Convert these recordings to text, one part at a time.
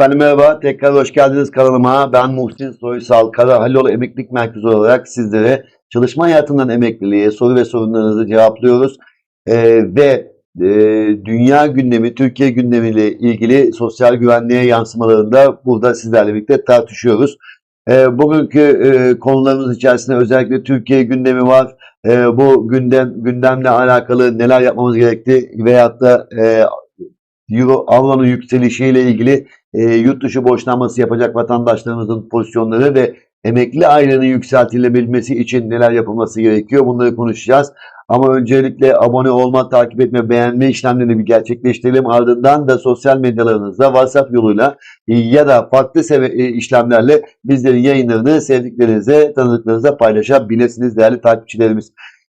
Efendim merhaba, tekrar hoş geldiniz kanalıma. Ben Muhsin Soysal, Kara Haloğlu Emeklilik Merkezi olarak sizlere çalışma hayatından emekliliğe soru ve sorunlarınızı cevaplıyoruz. Ee, ve e, dünya gündemi, Türkiye gündemiyle ilgili sosyal güvenliğe yansımalarında burada sizlerle birlikte tartışıyoruz. Ee, bugünkü e, konularımız içerisinde özellikle Türkiye gündemi var. Ee, bu gündem gündemle alakalı neler yapmamız gerekti veyahut da e, Euro avronun yükselişiyle ilgili e, yurt dışı borçlanması yapacak vatandaşlarımızın pozisyonları ve emekli ailenin yükseltilebilmesi için neler yapılması gerekiyor bunları konuşacağız. Ama öncelikle abone olma, takip etme, beğenme işlemlerini bir gerçekleştirelim. Ardından da sosyal medyalarınızda WhatsApp yoluyla ya da farklı e, işlemlerle bizlerin yayınlarını sevdiklerinize, tanıdıklarınıza paylaşabilirsiniz değerli takipçilerimiz.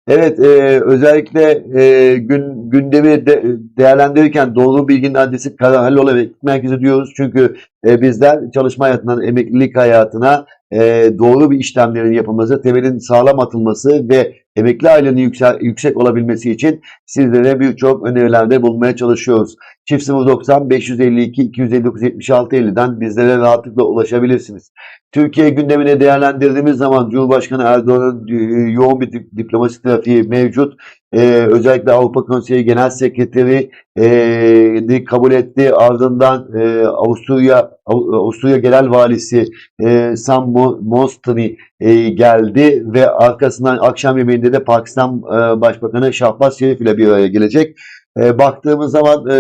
Evet, e, özellikle e, gün gündemi de, değerlendirirken doğru bilginin adresi Karahalloğlu ve Merkezi diyoruz. Çünkü e, bizler çalışma hayatından emeklilik hayatına e, doğru bir işlemlerin yapılması, temelin sağlam atılması ve emekli ailenin yüksel, yüksek olabilmesi için sizlere birçok önerilerde bulunmaya çalışıyoruz. Çift 090 552 259 76 50'den bizlere rahatlıkla ulaşabilirsiniz. Türkiye gündemine değerlendirdiğimiz zaman Cumhurbaşkanı Erdoğan'ın e, yoğun bir dip- diplomasi trafiği mevcut. Ee, özellikle Avrupa Konseyi Genel Sekreteri e, kabul etti. Ardından e, Avusturya Av- Avusturya Genel Valisi e, Sam Mo- Mostany e, geldi ve arkasından akşam yemeğinde de Pakistan e, Başbakanı Şahbaz Şerif ile bir araya gelecek. E, baktığımız zaman e,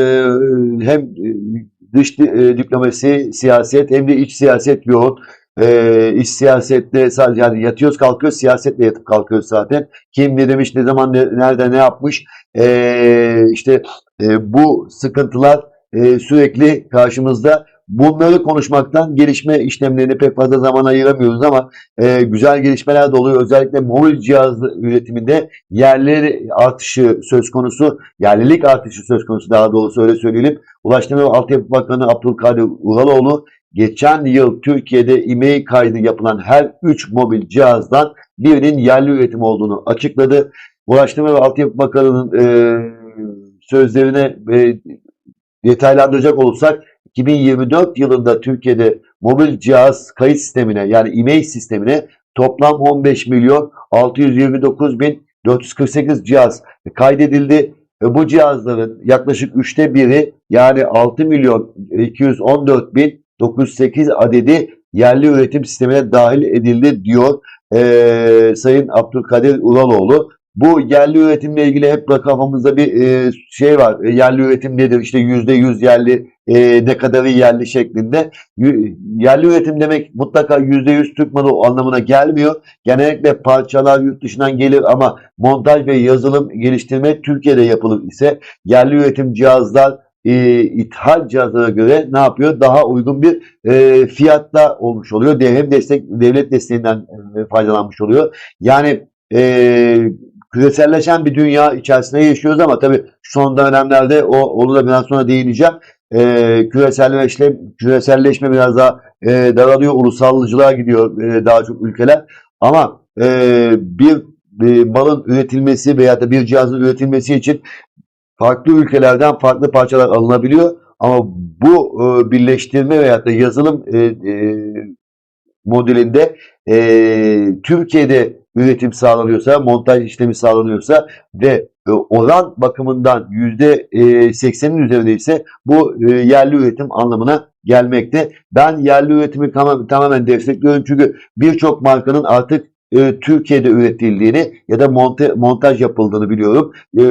hem e, dış e, diplomasi, siyaset hem de iç siyaset yoğun. E, iç siyasette sadece yani yatıyoruz kalkıyoruz siyasetle yatıp kalkıyoruz zaten. Kim ne demiş, ne zaman, ne- nerede, ne yapmış. E, işte e, bu sıkıntılar e, sürekli karşımızda. Bunları konuşmaktan gelişme işlemlerine pek fazla zaman ayıramıyoruz ama e, güzel gelişmeler de oluyor. Özellikle mobil cihaz üretiminde yerli artışı söz konusu, yerlilik artışı söz konusu daha doğrusu öyle söyleyelim. Ulaştırma ve Altyapı Bakanı Abdülkadir Uraloğlu geçen yıl Türkiye'de e-mail kaydı yapılan her 3 mobil cihazdan birinin yerli üretim olduğunu açıkladı. Ulaştırma ve Altyapı Bakanı'nın e, sözlerine e, detaylandıracak olursak 2024 yılında Türkiye'de mobil cihaz kayıt sistemine yani e-mail sistemine toplam 15 milyon 629 bin 448 cihaz kaydedildi. Ve bu cihazların yaklaşık üçte biri yani 6 milyon 214 bin 908 adedi yerli üretim sistemine dahil edildi diyor eee, Sayın Abdülkadir Uraloğlu. Bu yerli üretimle ilgili hep kafamızda bir e, şey var. E, yerli üretim nedir? İşte yüzde yüz yerli, e, ne kadarı yerli şeklinde. Y- yerli üretim demek mutlaka yüzde yüz Türk malı anlamına gelmiyor. Genellikle parçalar yurt dışından gelir ama montaj ve yazılım geliştirme Türkiye'de yapılır ise yerli üretim cihazlar e, ithal cihazlara göre ne yapıyor? Daha uygun bir e, fiyatta olmuş oluyor. Devlet destek devlet desteğinden e, faydalanmış oluyor. Yani e, küreselleşen bir dünya içerisinde yaşıyoruz ama tabii son dönemlerde o onu da biraz sonra değineceğim. E, küreselleşme, küreselleşme biraz daha e, daralıyor. Ulusalcılığa gidiyor e, daha çok ülkeler. Ama e, bir e, malın üretilmesi veya da bir cihazın üretilmesi için farklı ülkelerden farklı parçalar alınabiliyor. Ama bu e, birleştirme veya da yazılım e, e, modelinde e, Türkiye'de üretim sağlanıyorsa, montaj işlemi sağlanıyorsa ve e, oran bakımından yüzde e, seksenin üzerinde ise bu e, yerli üretim anlamına gelmekte. Ben yerli üretimi tamam, tamamen destekliyorum çünkü birçok markanın artık e, Türkiye'de üretildiğini ya da monte, montaj yapıldığını biliyorum. E,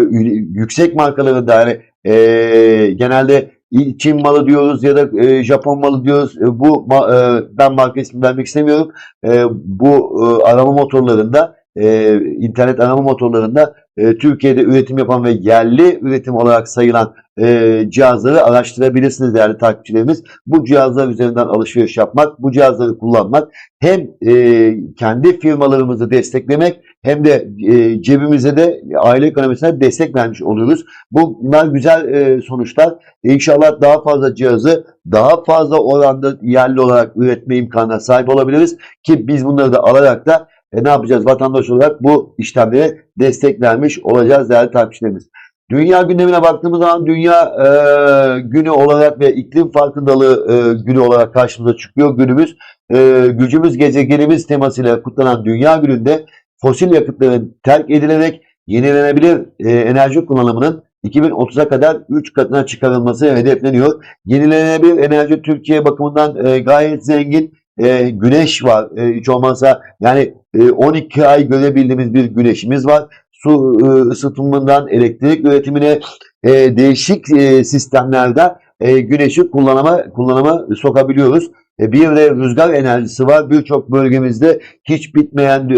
yüksek markaların da yani e, genelde Çin malı diyoruz ya da e, Japon malı diyoruz. E, bu e, ben marka ismi vermek istemiyorum. E, bu e, arama motorlarında e, internet arama motorlarında e, Türkiye'de üretim yapan ve yerli üretim olarak sayılan e, cihazları araştırabilirsiniz değerli takipçilerimiz. Bu cihazlar üzerinden alışveriş yapmak, bu cihazları kullanmak hem e, kendi firmalarımızı desteklemek hem de e, cebimize de aile ekonomisine destek vermiş oluyoruz. Bunlar güzel e, sonuçlar. İnşallah daha fazla cihazı daha fazla oranda yerli olarak üretme imkanına sahip olabiliriz ki biz bunları da alarak da e, ne yapacağız vatandaş olarak bu işlemlere destek vermiş olacağız değerli takipçilerimiz. Dünya gündemine baktığımız zaman dünya e, günü olarak ve iklim farkındalığı e, günü olarak karşımıza çıkıyor günümüz. E, gücümüz gezegenimiz temasıyla kutlanan dünya gününde fosil yakıtların terk edilerek yenilenebilir e, enerji kullanımının 2030'a kadar 3 katına çıkarılması hedefleniyor. Yenilenebilir enerji Türkiye bakımından e, gayet zengin. E, güneş var e, hiç olmazsa yani e, 12 ay görebildiğimiz bir güneşimiz var. Su e, ısıtımından elektrik üretimine e, değişik e, sistemlerde e, güneşi kullanıma, kullanıma sokabiliyoruz. Bir de rüzgar enerjisi var. Birçok bölgemizde hiç bitmeyen,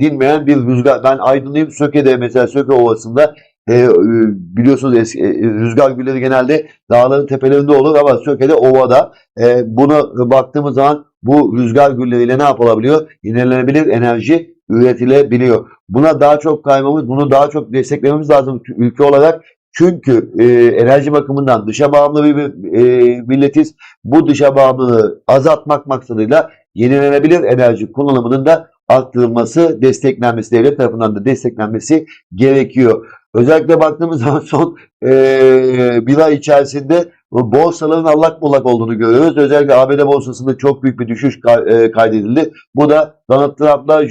dinmeyen bir rüzgar. Ben Aydınlıyım Söke'de mesela Söke Ovası'nda biliyorsunuz eski, rüzgar gülleri genelde dağların tepelerinde olur ama Söke'de ovada. E, buna baktığımız zaman bu rüzgar gülleriyle ne yapılabiliyor? Yenilenebilir enerji üretilebiliyor. Buna daha çok kaymamız, bunu daha çok desteklememiz lazım ülke olarak. Çünkü e, enerji bakımından dışa bağımlı bir e, milletiz. Bu dışa bağımlılığı azaltmak maksadıyla yenilenebilir enerji kullanımının da arttırılması, desteklenmesi, devlet tarafından da desteklenmesi gerekiyor. Özellikle baktığımız zaman son e, bir ay içerisinde borsaların allak bullak olduğunu görüyoruz. Özellikle ABD borsasında çok büyük bir düşüş kaydedildi. Bu da Donald Trump'la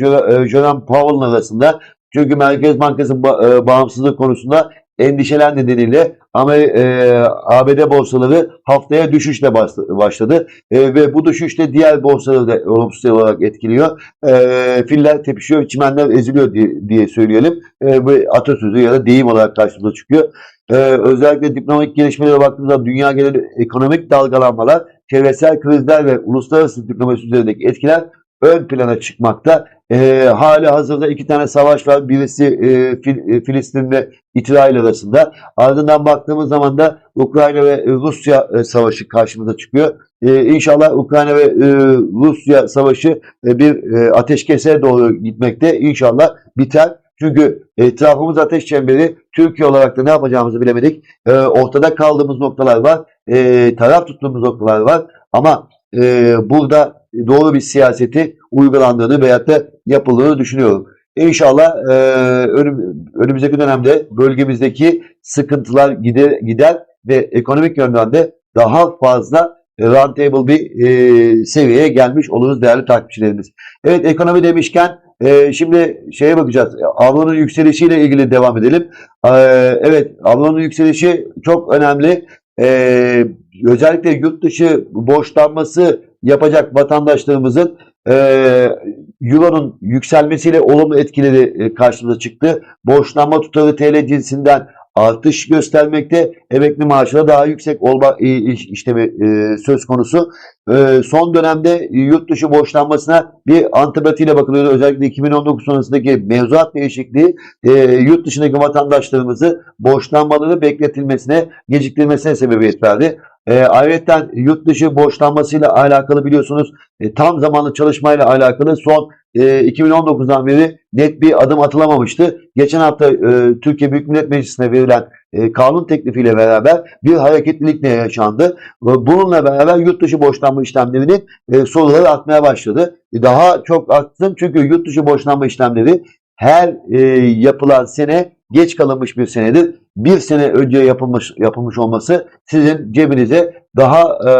Jerome Powell'ın arasında çünkü Merkez Bankası bağımsızlık konusunda endişeler nedeniyle ama e, ABD borsaları haftaya düşüşle başladı e, ve bu düşüşte diğer borsaları da olumsuz olarak etkiliyor. E, filler tepişiyor, çimenler eziliyor diye, söyleyelim. E, bu atasözü ya da deyim olarak karşımıza çıkıyor. Özellikle diplomatik gelişmelere baktığımızda dünya geneli ekonomik dalgalanmalar, çevresel krizler ve uluslararası diplomasi üzerindeki etkiler ön plana çıkmakta. E, hali hazırda iki tane savaş var. Birisi e, Fil, e, Filistin ve İsrail arasında. Ardından baktığımız zaman da Ukrayna ve Rusya e, savaşı karşımıza çıkıyor. E, inşallah Ukrayna ve e, Rusya savaşı e, bir e, ateşkese doğru gitmekte. İnşallah biter. Çünkü etrafımız ateş çemberi. Türkiye olarak da ne yapacağımızı bilemedik. E, ortada kaldığımız noktalar var. E, taraf tuttuğumuz noktalar var. Ama e, burada doğru bir siyaseti uygulandığını veyahut da yapıldığını düşünüyorum. İnşallah e, önüm, önümüzdeki dönemde bölgemizdeki sıkıntılar gider, gider ve ekonomik yönden de daha fazla rentable bir e, seviyeye gelmiş oluruz değerli takipçilerimiz. Evet ekonomi demişken e, şimdi şeye bakacağız. Avronun yükselişiyle ilgili devam edelim. E, evet avronun yükselişi çok önemli. E, özellikle yurt dışı borçlanması yapacak vatandaşlarımızın e, Euro'nun yükselmesiyle olumlu etkileri e, karşımıza çıktı. Borçlanma tutarı TL cinsinden artış göstermekte. Emekli maaşına daha yüksek olma e, işlemi e, söz konusu. E, son dönemde yurt dışı borçlanmasına bir antipatiyle bakılıyor. Özellikle 2019 sonrasındaki mevzuat değişikliği e, yurt dışındaki vatandaşlarımızı borçlanmaları bekletilmesine, geciktirmesine sebebiyet verdi. E, ayrıca yurt dışı borçlanmasıyla alakalı biliyorsunuz e, tam zamanlı çalışmayla alakalı son e, 2019'dan beri net bir adım atılamamıştı. Geçen hafta e, Türkiye Büyük Millet Meclisi'ne verilen e, kanun teklifiyle beraber bir hareketlilik ne yaşandı. Bununla beraber yurt dışı borçlanma işlemlerinin e, soruları artmaya başladı. E, daha çok artsın çünkü yurt dışı borçlanma işlemleri her e, yapılan sene geç kalınmış bir senedir. Bir sene önce yapılmış yapılmış olması sizin cebinize daha e,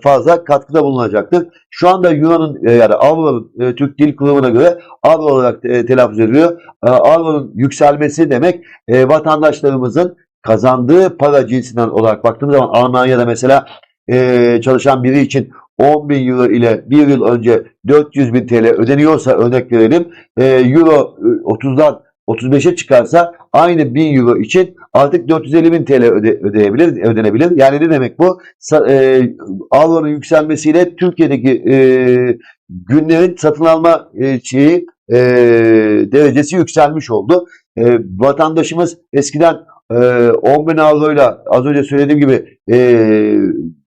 fazla katkıda bulunacaktır. Şu anda Yunan'ın e, yani Avro'nun e, Türk Dil Kurumu'na göre Avro olarak e, telaffuz ediliyor. E, Avro'nun yükselmesi demek e, vatandaşlarımızın kazandığı para cinsinden olarak baktığımız zaman Almanya'da mesela e, çalışan biri için 10 bin euro ile bir yıl önce 400 bin TL ödeniyorsa örnek verelim e, euro 30'dan 35'e çıkarsa aynı 1000 euro için artık 450 bin TL öde, ödeyebilir, ödenebilir. Yani ne demek bu? E, avronun yükselmesiyle Türkiye'deki e, günlerin satın alma e, şeyi e, derecesi yükselmiş oldu. E, vatandaşımız eskiden e, 10 bin avroyla az önce söylediğim gibi e,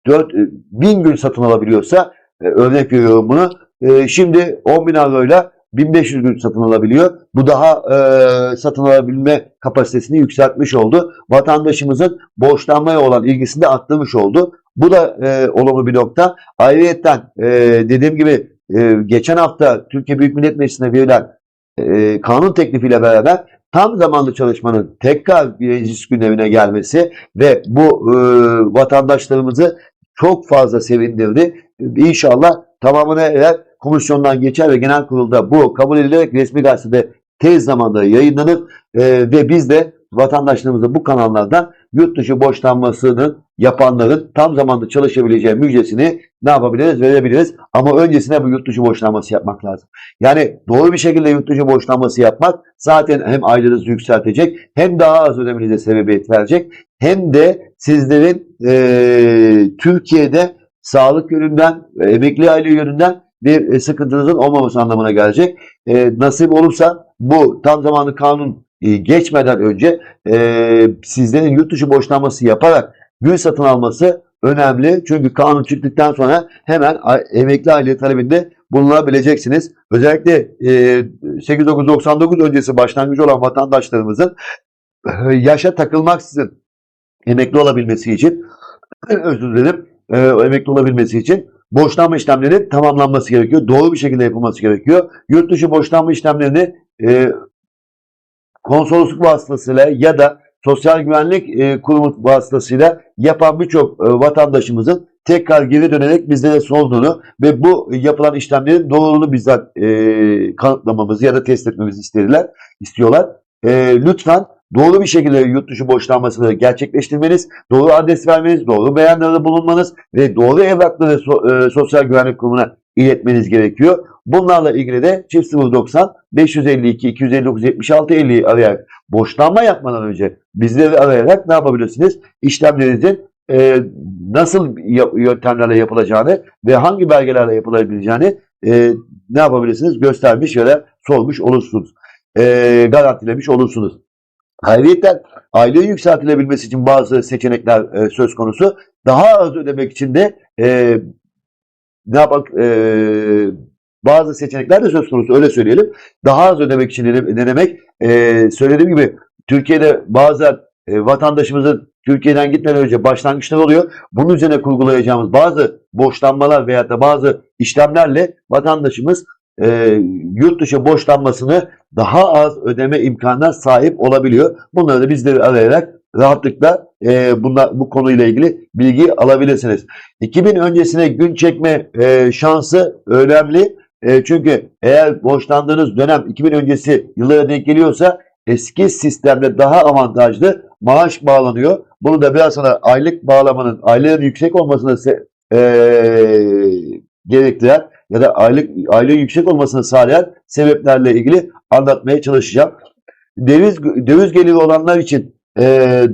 4, bin gün satın alabiliyorsa e, örnek veriyorum bunu. E, şimdi 10 bin avroyla 1500 gün satın alabiliyor. Bu daha e, satın alabilme kapasitesini yükseltmiş oldu. Vatandaşımızın borçlanmaya olan ilgisini de arttırmış oldu. Bu da e, olumlu bir nokta. Ayrıca e, dediğim gibi e, geçen hafta Türkiye Büyük Millet Meclisi'ne verilen e, kanun teklifiyle beraber tam zamanlı çalışmanın tekrar meclis gündemine gelmesi ve bu e, vatandaşlarımızı çok fazla sevindirdi. İnşallah tamamına eğer komisyondan geçer ve genel kurulda bu kabul edilerek resmi gazetede tez zamanda yayınlanır e, ve biz de vatandaşlarımıza bu kanallardan yurt dışı borçlanmasının yapanların tam zamanlı çalışabileceği müjdesini ne yapabiliriz? Verebiliriz. Ama öncesine bu yurt dışı borçlanması yapmak lazım. Yani doğru bir şekilde yurt dışı borçlanması yapmak zaten hem aylarınızı yükseltecek hem daha az ödemenize sebebiyet verecek hem de sizlerin eee, Türkiye'de sağlık yönünden, e, emekli aile yönünden bir e, sıkıntınızın olmaması anlamına gelecek. E, nasip olursa bu tam zamanlı kanun e, geçmeden önce e, sizlerin yurt dışı borçlanması yaparak gün satın alması önemli. Çünkü kanun çıktıktan sonra hemen emekli aile talebinde bulunabileceksiniz. Özellikle e, 8999 öncesi başlangıcı olan vatandaşlarımızın e, yaşa takılmaksızın emekli olabilmesi için özür dilerim e, emekli olabilmesi için borçlanma işlemlerinin tamamlanması gerekiyor. Doğru bir şekilde yapılması gerekiyor. Yurt dışı borçlanma işlemlerini e, konsolosluk vasıtasıyla ya da sosyal güvenlik e, kurumu vasıtasıyla yapan birçok e, vatandaşımızın tekrar geri dönerek bizlere sorduğunu ve bu yapılan işlemlerin doğruluğunu bizzat e, kanıtlamamızı ya da test etmemizi istediler, istiyorlar. E, lütfen doğru bir şekilde yurt dışı borçlanmasını gerçekleştirmeniz, doğru adres vermeniz, doğru beyanlarda bulunmanız ve doğru evrakları so- e, Sosyal Güvenlik Kurumu'na iletmeniz gerekiyor. Bunlarla ilgili de çift 090 552 259 76 50'yi arayarak borçlanma yapmadan önce bizleri arayarak ne yapabilirsiniz? İşlemlerinizin e, nasıl yöntemlerle yapılacağını ve hangi belgelerle yapılabileceğini e, ne yapabilirsiniz? Göstermiş ya da sormuş olursunuz. E, garantilemiş olursunuz. Ayrıca aile yükseltilebilmesi için bazı seçenekler e, söz konusu. Daha az ödemek için de e, ne yapak e, bazı seçenekler de söz konusu öyle söyleyelim. Daha az ödemek için ne, ne demek? E, söylediğim gibi Türkiye'de bazen e, vatandaşımızın Türkiye'den gitmeden önce başlangıçlar oluyor. Bunun üzerine kurgulayacağımız bazı borçlanmalar veya da bazı işlemlerle vatandaşımız e, yurt dışı borçlanmasını daha az ödeme imkanına sahip olabiliyor. Bunları da bizleri arayarak rahatlıkla e, bunlar, bu konuyla ilgili bilgi alabilirsiniz. 2000 öncesine gün çekme e, şansı önemli. E, çünkü eğer borçlandığınız dönem 2000 öncesi yıllara denk geliyorsa eski sistemde daha avantajlı maaş bağlanıyor. Bunu da biraz sonra aylık bağlamanın, aylelerin yüksek olmasını e, gerektiren ya da aylık aylığı yüksek olmasını sağlayan sebeplerle ilgili anlatmaya çalışacağım. Döviz, döviz geliri olanlar için e,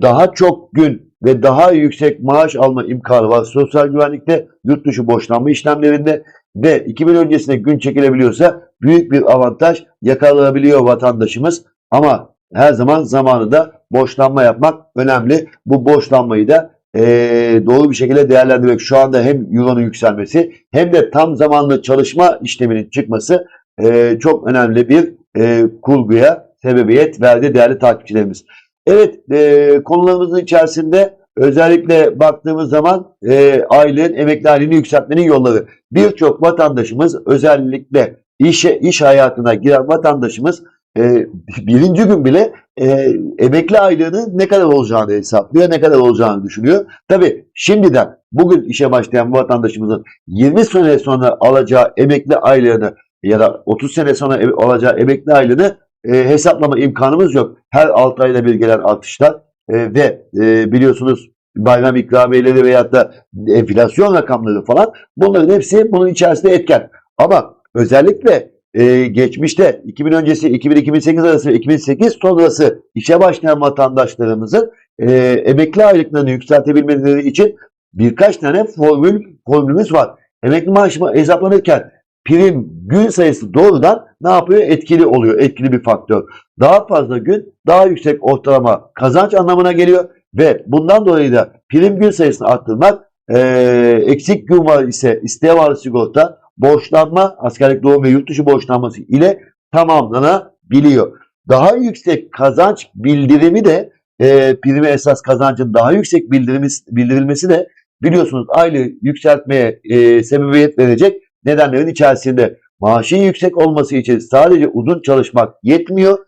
daha çok gün ve daha yüksek maaş alma imkanı var. Sosyal güvenlikte, yurt dışı borçlanma işlemlerinde ve 2000 öncesinde gün çekilebiliyorsa büyük bir avantaj yakalanabiliyor vatandaşımız. Ama her zaman zamanında borçlanma yapmak önemli. Bu borçlanmayı da eee, doğru bir şekilde değerlendirmek. Şu anda hem Euro'nun yükselmesi hem de tam zamanlı çalışma işleminin çıkması eee, çok önemli bir eee, kurguya sebebiyet verdi değerli takipçilerimiz. Evet eee, konularımızın içerisinde özellikle baktığımız zaman eee ailenin emekli aileni yükseltmenin yolları. Birçok vatandaşımız özellikle işe, iş hayatına giren vatandaşımız eee, birinci gün bile e, emekli aylığının ne kadar olacağını hesaplıyor, ne kadar olacağını düşünüyor. Tabii şimdiden bugün işe başlayan bu vatandaşımızın 20 sene sonra alacağı emekli aylığını ya da 30 sene sonra e- alacağı emekli aylığını e, hesaplama imkanımız yok. Her 6 ayda bir gelen artışlar e, ve e, biliyorsunuz bayram ikramiyeleri veyahut da enflasyon rakamları falan bunların hepsi bunun içerisinde etken. Ama özellikle e, geçmişte 2000 öncesi 2000-2008 arası ve 2008 sonrası işe başlayan vatandaşlarımızın e, emekli aylıklarını yükseltebilmeleri için birkaç tane formül formülümüz var. Emekli maaşı hesaplanırken prim gün sayısı doğrudan ne yapıyor? Etkili oluyor. Etkili bir faktör. daha fazla gün daha yüksek ortalama kazanç anlamına geliyor ve bundan dolayı da prim gün sayısını arttırmak eee, eksik gün var ise isteğe bağlı sigorta borçlanma askerlik doğum ve yurt dışı borçlanması ile tamamlanabiliyor. Daha yüksek kazanç bildirimi de e, prime esas kazancın daha yüksek bildirilmesi, de biliyorsunuz aylığı yükseltmeye e, sebebiyet verecek nedenlerin içerisinde. Maaşın yüksek olması için sadece uzun çalışmak yetmiyor.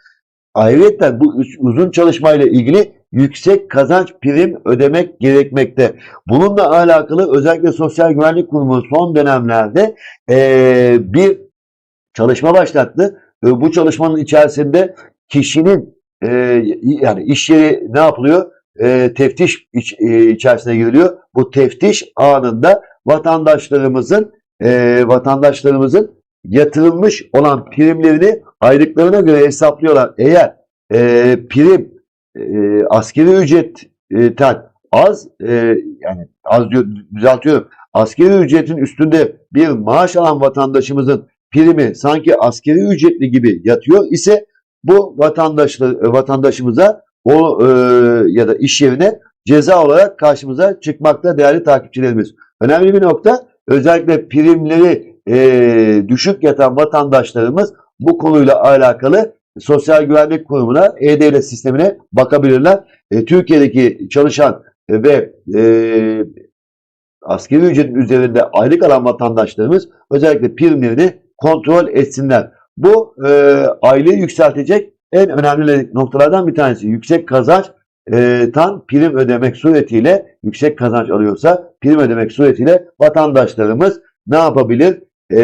Ayrıca bu uzun çalışmayla ilgili yüksek kazanç prim ödemek gerekmekte. Bununla alakalı özellikle Sosyal Güvenlik Kurumu son dönemlerde bir çalışma başlattı. Bu çalışmanın içerisinde kişinin yani iş yeri ne yapılıyor? Teftiş iç- içerisine giriliyor. Bu teftiş anında vatandaşlarımızın vatandaşlarımızın yatırılmış olan primlerini aylıklarına göre hesaplıyorlar. Eğer e, prim e, askeri ücretten az e, yani az diyor, düzeltiyorum askeri ücretin üstünde bir maaş alan vatandaşımızın primi sanki askeri ücretli gibi yatıyor ise bu vatandaşlı, vatandaşımıza o e, ya da iş yerine ceza olarak karşımıza çıkmakta değerli takipçilerimiz. Önemli bir nokta özellikle primleri e, düşük yatan vatandaşlarımız bu konuyla alakalı Sosyal Güvenlik Kurumu'na, E-Devlet sistemine bakabilirler. E, Türkiye'deki çalışan ve e, askeri ücretin üzerinde aylık alan vatandaşlarımız özellikle primlerini kontrol etsinler. Bu e, aylığı yükseltecek en önemli noktalardan bir tanesi. Yüksek kazanç e, tan prim ödemek suretiyle yüksek kazanç alıyorsa prim ödemek suretiyle vatandaşlarımız ne yapabilir? E,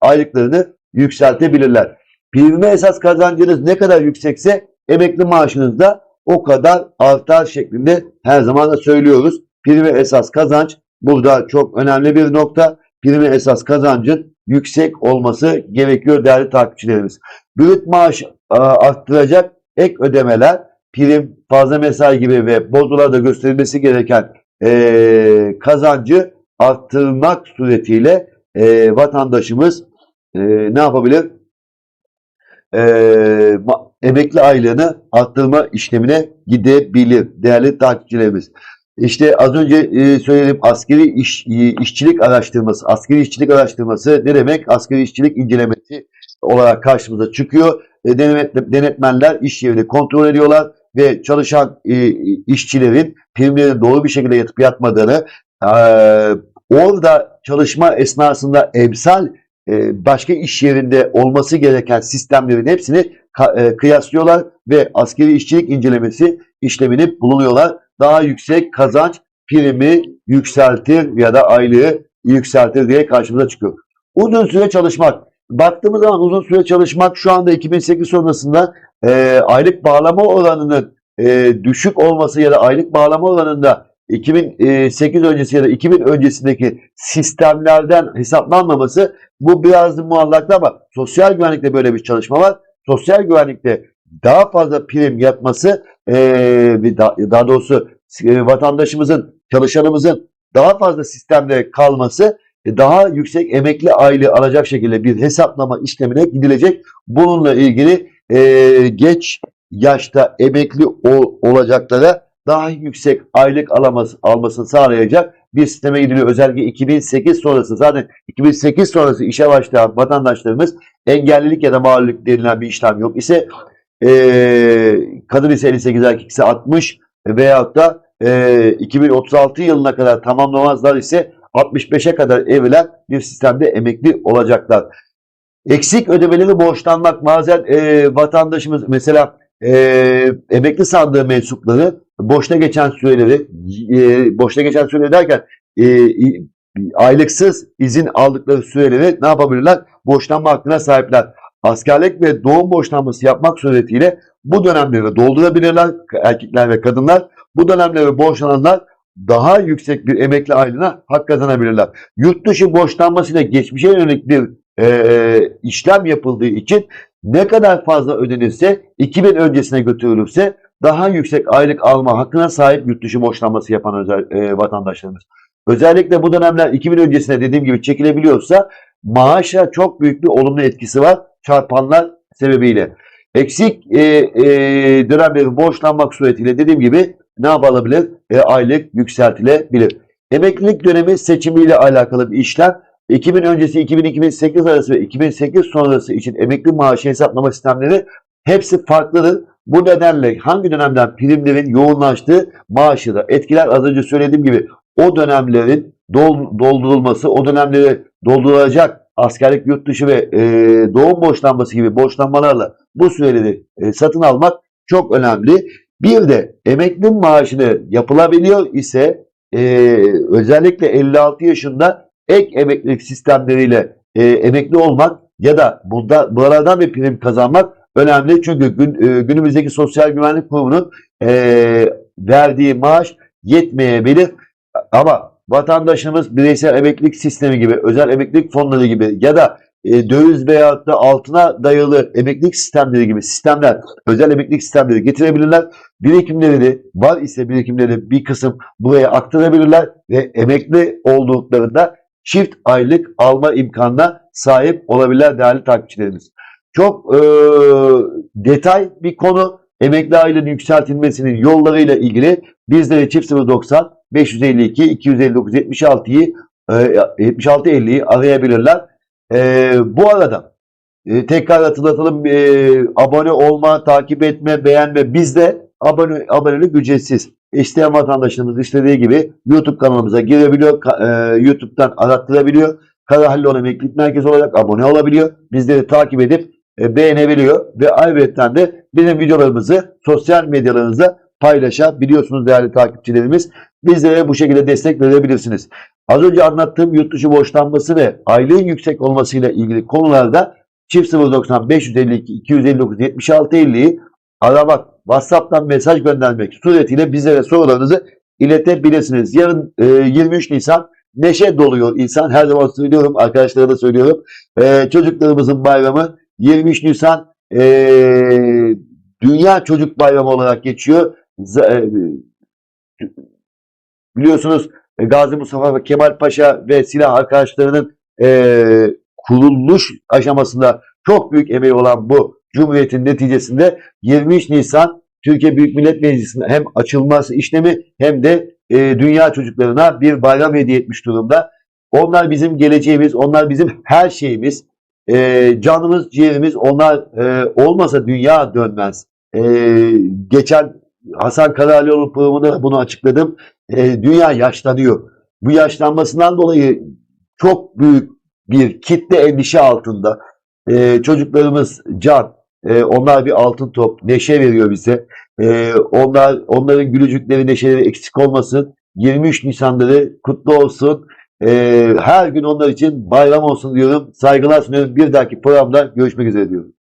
aylıklarını yükseltebilirler. Prime esas kazancınız ne kadar yüksekse emekli maaşınız da o kadar artar şeklinde her zaman da söylüyoruz. Prime esas kazanç burada çok önemli bir nokta. Prime esas kazancın yüksek olması gerekiyor değerli takipçilerimiz. Brüt maaş arttıracak ek ödemeler, prim, fazla mesai gibi ve bozularda gösterilmesi gereken e, kazancı arttırmak suretiyle e, vatandaşımız e, ne yapabilir? E, emekli aylığını arttırma işlemine gidebilir değerli takipçilerimiz. İşte az önce e, söyledim askeri iş, e, işçilik araştırması. Askeri işçilik araştırması ne demek? Askeri işçilik incelemesi olarak karşımıza çıkıyor. E, denet- denetmenler iş yerini kontrol ediyorlar ve çalışan e, işçilerin primlerin doğru bir şekilde yatıp yatmadığını, e, orada çalışma esnasında emsal e, başka iş yerinde olması gereken sistemlerin hepsini e, kıyaslıyorlar ve askeri işçilik incelemesi işlemini bulunuyorlar. Daha yüksek kazanç primi yükseltir ya da aylığı yükseltir diye karşımıza çıkıyor. Uzun süre çalışmak. Baktığımız zaman uzun süre çalışmak şu anda 2008 sonrasında e, aylık bağlama oranının e, düşük olması ya da aylık bağlama oranında 2008 öncesi ya da 2000 öncesindeki sistemlerden hesaplanmaması bu biraz muallakta ama sosyal güvenlikte böyle bir çalışma var. Sosyal güvenlikte daha fazla prim yatması e, ve da- daha doğrusu e, vatandaşımızın, çalışanımızın daha fazla sistemde kalması e, daha yüksek emekli aylığı alacak şekilde bir hesaplama işlemine gidilecek. Bununla ilgili e, geç yaşta emekli ol- olacaklara daha yüksek aylık alaması, almasını sağlayacak bir sisteme gidiliyor. Özellikle 2008 sonrası zaten 2008 sonrası işe başlayan vatandaşlarımız engellilik ya da mağlullük denilen bir işlem yok ise e, kadın ise 58 erkek ise 60 veyahut da e, 2036 yılına kadar tamamlamazlar ise 65'e kadar evlen bir sistemde emekli olacaklar. Eksik ödemeleri borçlanmak bazen e, vatandaşımız mesela e, emekli sandığı mensupları boşta geçen süreleri e, boşta geçen süre derken e, aylıksız izin aldıkları süreleri ne yapabilirler? Borçlanma hakkına sahipler. Askerlik ve doğum borçlanması yapmak suretiyle bu dönemleri doldurabilirler erkekler ve kadınlar. Bu dönemleri borçlananlar daha yüksek bir emekli aylığına hak kazanabilirler. Yurt dışı borçlanmasıyla geçmişe yönelik bir e, işlem yapıldığı için ne kadar fazla ödenirse 2000 öncesine götürülürse daha yüksek aylık alma hakkına sahip yurt dışı borçlanması yapan özel, e, vatandaşlarımız. Özellikle bu dönemler 2000 öncesine dediğim gibi çekilebiliyorsa maaşa çok büyük bir olumlu etkisi var çarpanlar sebebiyle. Eksik e, e, dönemleri borçlanmak suretiyle dediğim gibi ne yapılabilir? E, aylık yükseltilebilir. Emeklilik dönemi seçimiyle alakalı bir işlem. 2000 öncesi 2000-2008 arası ve 2008 sonrası için emekli maaşı hesaplama sistemleri hepsi farklıdır. Bu nedenle hangi dönemden primlerin yoğunlaştığı maaşı da etkiler. Az önce söylediğim gibi o dönemlerin dol- doldurulması, o dönemleri dolduracak askerlik yurt dışı ve e, doğum borçlanması gibi borçlanmalarla bu süreleri e, satın almak çok önemli. Bir de emekli maaşını yapılabiliyor ise e, özellikle 56 yaşında ek emeklilik sistemleriyle e, emekli olmak ya da burada buralardan bir prim kazanmak önemli. Çünkü gün, e, günümüzdeki Sosyal Güvenlik Kurumu'nun e, verdiği maaş yetmeyebilir. Ama vatandaşımız bireysel emeklilik sistemi gibi, özel emeklilik fonları gibi ya da e, döviz veyahut da altına dayalı emeklilik sistemleri gibi sistemler, özel emeklilik sistemleri getirebilirler. Birikimleri var ise birikimleri bir kısım buraya aktarabilirler ve emekli olduklarında çift aylık alma imkanına sahip olabilirler değerli takipçilerimiz. Çok e, detay bir konu emekli aylığının yükseltilmesinin yollarıyla ilgili bizleri çift 090 552 259 76'yı e, 76 50'yi arayabilirler. E, bu arada e, tekrar hatırlatalım e, abone olma, takip etme, beğenme bizde abone abonelik ücretsiz. İsteyen vatandaşlarımız istediği gibi YouTube kanalımıza girebiliyor. e, YouTube'dan arattırabiliyor. Kara Hallon Emeklilik Merkezi olarak abone olabiliyor. Bizleri takip edip beğenebiliyor ve ayrıca de bizim videolarımızı sosyal medyalarınızda paylaşabiliyorsunuz değerli takipçilerimiz. Bizlere bu şekilde destek verebilirsiniz. Az önce anlattığım yurt dışı borçlanması ve aylığın yüksek olmasıyla ilgili konularda çift 090 552 259 76 50'yi aramak, WhatsApp'tan mesaj göndermek suretiyle bizlere sorularınızı iletebilirsiniz. Yarın e, 23 Nisan neşe doluyor insan. Her zaman söylüyorum, arkadaşlara da söylüyorum. E, çocuklarımızın bayramı 23 Nisan e, Dünya Çocuk Bayramı olarak geçiyor. Z- e, biliyorsunuz e, Gazi Mustafa Kemal Paşa ve silah arkadaşlarının e, kuruluş aşamasında çok büyük emeği olan bu Cumhuriyet'in neticesinde 23 Nisan Türkiye Büyük Millet Meclisi'nin hem açılması işlemi hem de e, dünya çocuklarına bir bayram hediye etmiş durumda. Onlar bizim geleceğimiz, onlar bizim her şeyimiz. E, canımız, ciğerimiz onlar e, olmasa dünya dönmez. E, geçen Hasan Karalioğlu programında bunu açıkladım. E, dünya yaşlanıyor. Bu yaşlanmasından dolayı çok büyük bir kitle endişe altında. E, çocuklarımız can, e, onlar bir altın top, neşe veriyor bize. E, onlar onların gülücükleri, neşeleri eksik olmasın. 23 Nisanları kutlu olsun. E, her gün onlar için bayram olsun diyorum. Saygılar sunuyorum. Bir dahaki programda görüşmek üzere diyorum.